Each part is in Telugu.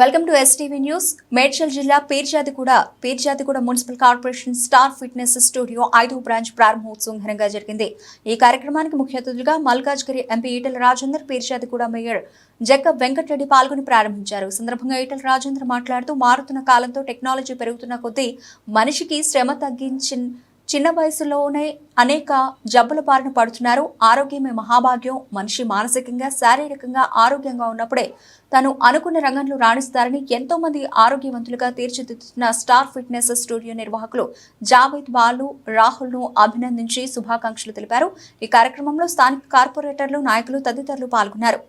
Welcome to STV news Medchal జిల్లా Peerzadiguda Peerzadiguda municipal corporation star fitness studio ఐదో బ్రాంచ్ ప్రారంభోత్సవం ఘనంగా జరిగింది. ఈ కార్యక్రమానికి ముఖ్య అతిథులుగా మల్కాజ్గిరి ఎంపీ ఈటల రాజేందర్ పీర్జాదిగూడ మేయర్ జగ్గ వెంకటరెడ్డి పాల్గొని ప్రారంభించారు. సందర్భంగా ఈటల రాజేందర్ మాట్లాడుతూ మారుతున్న కాలంతో టెక్నాలజీ పెరుగుతున్న కొద్దీ మనిషికి శ్రమ తగ్గించిన చిన్న వయసులోనే అనేక జబ్బుల బారిన పడుతున్నారు. ఆరోగ్యమే మహాభాగ్యం. మనిషి మానసికంగా శారీరకంగా ఆరోగ్యంగా ఉన్నప్పుడే తను అనుకున్న రంగంలో రాణిస్తారని ఎంతో మంది ఆరోగ్యవంతులుగా తీర్చిదిద్దుతున్న స్టార్ ఫిట్నెస్ స్టూడియో నిర్వాహకులు జావేద్ బాలు రాహుల్ను అభినందించి శుభాకాంక్షలు తెలిపారు. ఈ కార్యక్రమంలో స్థానిక కార్పొరేటర్లు నాయకులు తదితరులు పాల్గొన్నారు.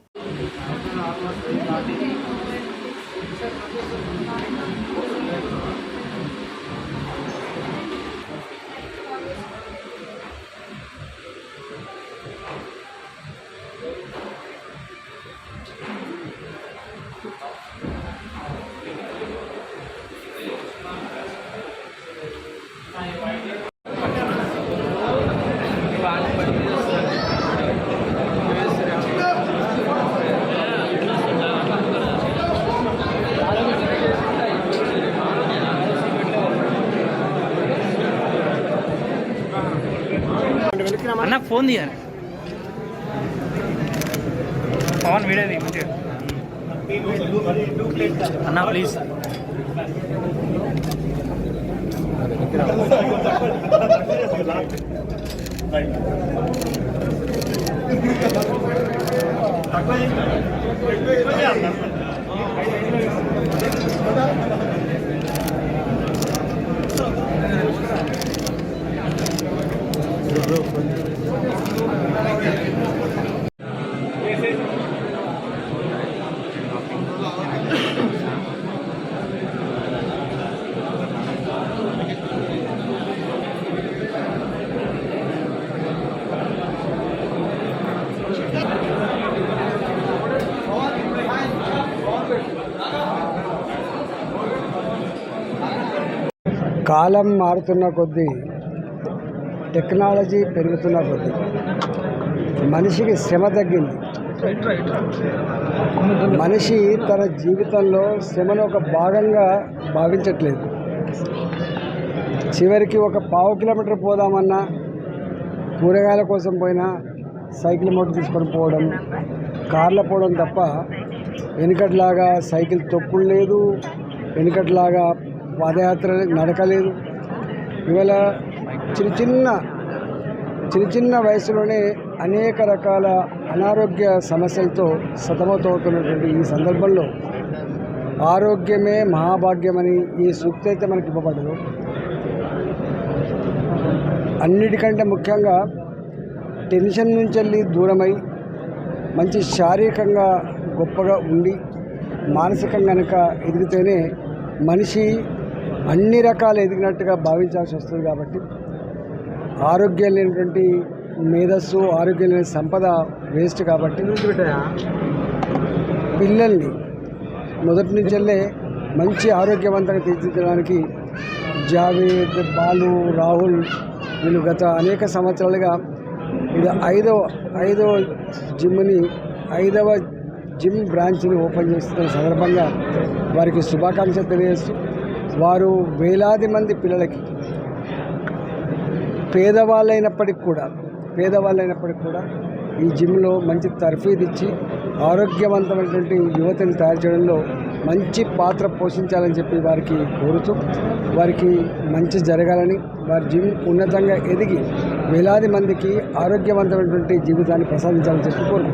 అన్న ఫోన్ తీయాలి పవన్ వీడేది అన్న ప్లీజ్ తక్కువ కాలం మారుతున్న కొద్దీ టెక్నాలజీ పెరుగుతున్న కొద్దీ మనిషికి శ్రమ తగ్గింది. మనిషి తన జీవితంలో శ్రమను ఒక భాగంగా భావించట్లేదు. చివరికి ఒక పావు కిలోమీటర్ పోదామన్నా కూరగాయల కోసం పోయినా సైకిల్ మోటార్ తీసుకొని పోవడం కార్లో పోవడం తప్ప వెనుకట్లాగా సైకిల్ తొక్కులు లేదు వెనుకట్లాగా పాదయాత్ర నడకలేదు. ఇవాళ చిన్న చిన్న చిన్న చిన్న వయసులోనే అనేక రకాల అనారోగ్య సమస్యలతో సతమతమవుతున్నటువంటి ఈ సందర్భంలో ఆరోగ్యమే మహాభాగ్యమని ఈ సూక్తి అయితే మనకి ఇవ్వబడదు అన్నిటికంటే ముఖ్యంగా టెన్షన్ నుంచి వెళ్ళి దూరమై మంచి శారీరకంగా గొప్పగా ఉండి మానసికంగా కనుక ఎదిగితేనే మనిషి అన్ని రకాల ఎదిగినట్టుగా భావించాల్సి వస్తుంది కాబట్టి ఆరోగ్యం లేనటువంటి మేధస్సు ఆరోగ్యం లేని సంపద వేస్ట్ కాబట్టి పిల్లల్ని మొదటి నుంచి వెళ్ళే మంచి ఆరోగ్యవంతంగా తీర్చిదిద్దడానికి జావేద్ బాలు రాహుల్ వీళ్ళు గత అనేక సంవత్సరాలుగా ఇది ఐదవ ఐదవ జిమ్ని ఐదవ జిమ్ బ్రాంచ్ని ఓపెన్ చేస్తున్న సందర్భంగా వారికి శుభాకాంక్షలు తెలియజేస్తూ వారు వేలాది మంది పిల్లలకి పేదవాళ్ళైనప్పటికి కూడా పేదవాళ్ళైనప్పటికి కూడా ఈ జిమ్లో మంచి తర్ఫీదిచ్చి ఆరోగ్యవంతమైనటువంటి యువతని తయారు చేయడంలో మంచి పాత్ర పోషించాలని చెప్పి వారికి కోరుతూ వారికి మంచి జరగాలని వారి జిమ్ ఉన్నతంగా ఎదిగి వేలాది మందికి ఆరోగ్యవంతమైనటువంటి జీవితాన్ని ప్రసాదించాలని చెప్పి కోరుతూ